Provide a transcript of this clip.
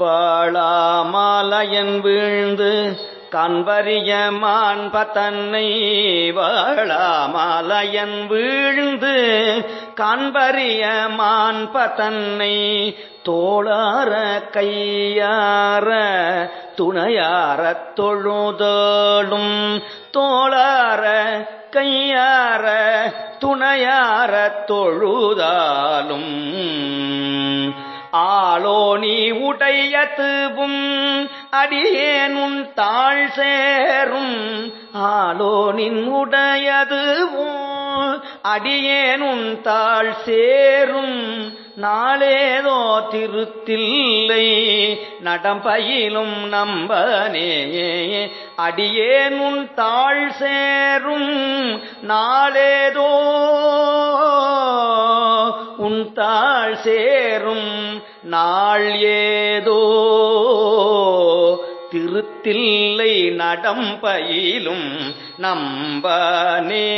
வாழாமலையன் வீழ்ந்து கண்பரிய மாண்ப வாழாமலையன் வீழ்ந்து கண்பரிய மாண்ப தோளார கையார துணையார தொழுதோடும் தோளார கையார துணையார தொழுதாலும் ஆளோ நீ உடைய தூவும் அடியேனும் தாழ் சேரும். ஆளோ நின் உடையதுவும் அடியேனும் தாழ் சேரும். நாளேதோ திருத்தில்லை நடம்பயிலும் நம்பனே. அடியேனும் தாழ் சேரும். நாளேதோ தாழ் சேரும் நாள் ஏதோ. திருத்தில்லை நடம்பயிலும் நம்பனே.